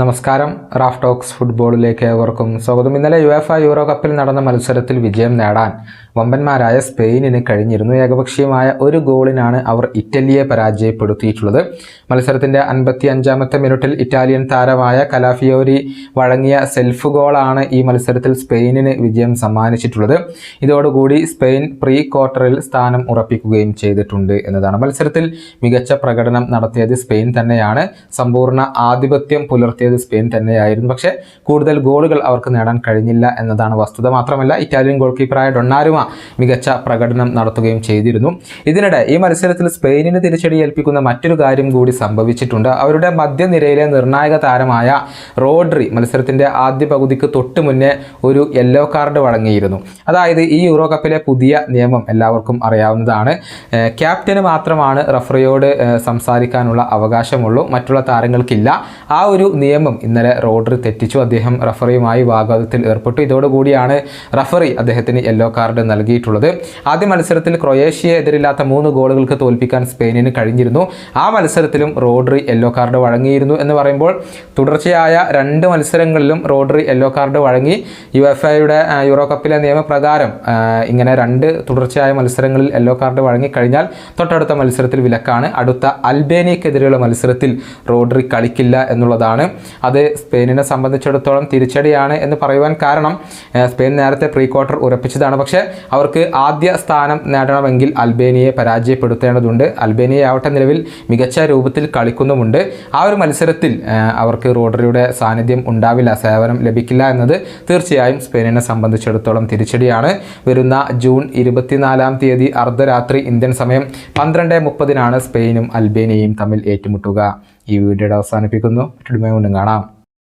നമസ്കാരം. Raf talks ഫുട്ബോളിലേക്ക് ഏവർക്കും സ്വാഗതം. ഇന്നലെ യു എഫ് യൂറോ കപ്പിൽ നടന്ന മത്സരത്തിൽ വിജയം നേടാൻ വമ്പന്മാരായ സ്പെയിനിന് കഴിഞ്ഞിരുന്നു. ഏകപക്ഷീയമായ ഒരു ഗോളിനാണ് അവർ ഇറ്റലിയെ പരാജയപ്പെടുത്തിയിട്ടുള്ളത്. മത്സരത്തിന്റെ അൻപത്തി അഞ്ചാമത്തെ മിനിറ്റിൽ ഇറ്റാലിയൻ താരമായ കലാഫിയോരി വഴങ്ങിയ സെൽഫ് ഗോളാണ് ഈ മത്സരത്തിൽ സ്പെയിനിന് വിജയം സമ്മാനിച്ചിട്ടുള്ളത്. ഇതോടുകൂടി സ്പെയിൻ പ്രീ ക്വാർട്ടറിൽ സ്ഥാനം ഉറപ്പിക്കുകയും ചെയ്തിട്ടുണ്ട് എന്നതാണ്. മത്സരത്തിൽ മികച്ച പ്രകടനം നടത്തിയത് സ്പെയിൻ തന്നെയാണ്. സമ്പൂർണ ആധിപത്യം പുലർത്തിയത് സ്പെയിൻ തന്നെയായിരുന്നു. പക്ഷേ കൂടുതൽ ഗോളുകൾ അവർക്ക് നേടാൻ കഴിഞ്ഞില്ല എന്നതാണ് വസ്തുത. മാത്രമല്ല ഇറ്റാലിയൻ ഗോൾ കീപ്പറായ ഡൊണ്ണാരുമ മികച്ച പ്രകടനം നടത്തുകയും ചെയ്തിരുന്നു. ഇതിനിടെ ഈ മത്സരത്തിൽ സ്പെയിനിന് തിരിച്ചടി ഏൽപ്പിക്കുന്ന മറ്റൊരു കാര്യം കൂടി സംഭവിച്ചിട്ടുണ്ട്. അവരുടെ മധ്യനിരയിലെ നിർണായക താരമായ റോഡ്രി മത്സരത്തിന്റെ ആദ്യ പകുതിക്ക് തൊട്ട് മുന്നേ ഒരു യെല്ലോ കാർഡ് വഴങ്ങിയിരുന്നു. അതായത് ഈ യൂറോ കപ്പിലെ പുതിയ നിയമം എല്ലാവർക്കും അറിയാവുന്നതാണ്. ക്യാപ്റ്റന് മാത്രമാണ് റഫറിയോട് സംസാരിക്കാനുള്ള അവകാശമുള്ളൂ. മറ്റുള്ള താരങ്ങൾക്കില്ല. ആ ഒരു നിയമം ഇന്നലെ റോഡ്രി തെറ്റിച്ചു. അദ്ദേഹം റഫറിയുമായി വാഗ്വാദത്തിൽ ഏർപ്പെട്ടു. ഇതോടുകൂടിയാണ് റഫറി അദ്ദേഹത്തിന് യെല്ലോ കാർഡ് നൽകിയിട്ടുള്ളത്. ആദ്യ മത്സരത്തിൽ ക്രൊയേഷ്യയെ എതിരില്ലാത്ത മൂന്ന് ഗോളുകൾക്ക് തോൽപ്പിക്കാൻ സ്പെയിനിന് കഴിഞ്ഞിരുന്നു. ആ മത്സരത്തിലും റോഡറി യെല്ലോ കാർഡ് വഴങ്ങിയിരുന്നു എന്ന് പറയുമ്പോൾ തുടർച്ചയായ രണ്ട് മത്സരങ്ങളിലും റോഡറി യെല്ലോ കാർഡ് വഴങ്ങി. യു എഫ് ഐയുടെ യൂറോ കപ്പിലെ നിയമപ്രകാരം ഇങ്ങനെ രണ്ട് തുടർച്ചയായ മത്സരങ്ങളിൽ യെല്ലോ കാർഡ് വഴങ്ങിക്കഴിഞ്ഞാൽ തൊട്ടടുത്ത മത്സരത്തിൽ വിലക്കാണ്. അടുത്ത അൽബേനിയക്കെതിരെയുള്ള മത്സരത്തിൽ റോഡറി കളിക്കില്ല എന്നുള്ളതാണ് അത് സ്പെയിനിനെ സംബന്ധിച്ചിടത്തോളം തിരിച്ചടിയാണ് എന്ന് പറയുവാൻ കാരണം സ്പെയിൻ നേരത്തെ പ്രീ ക്വാർട്ടർ ഉറപ്പിച്ചതാണ്. പക്ഷേ അവർക്ക് ആദ്യ സ്ഥാനം നേടണമെങ്കിൽ അൽബേനിയയെ പരാജയപ്പെടുത്തേണ്ടതുണ്ട്. അൽബേനിയ ആവട്ടെ നിലവിൽ മികച്ച രൂപത്തിൽ കളിക്കുന്നുമുണ്ട്. ആ ഒരു മത്സരത്തിൽ അവർക്ക് റോഡറിയുടെ സാന്നിധ്യം ഉണ്ടാവില്ല സേവനം ലഭിക്കില്ല എന്നത് തീർച്ചയായും സ്പെയിനിനെ സംബന്ധിച്ചിടത്തോളം തിരിച്ചടിയാണ്. വരുന്ന ജൂൺ ഇരുപത്തിനാലാം തീയതി അർദ്ധരാത്രി ഇന്ത്യൻ സമയം പന്ത്രണ്ട് മുപ്പതിനാണ് സ്പെയിനും അൽബേനിയയും തമ്മിൽ ഏറ്റുമുട്ടുക. ഈ വീഡിയോയുടെ അവസാനിപ്പിക്കുന്നു. മറ്റൊരു വീണ്ടും കാണാം.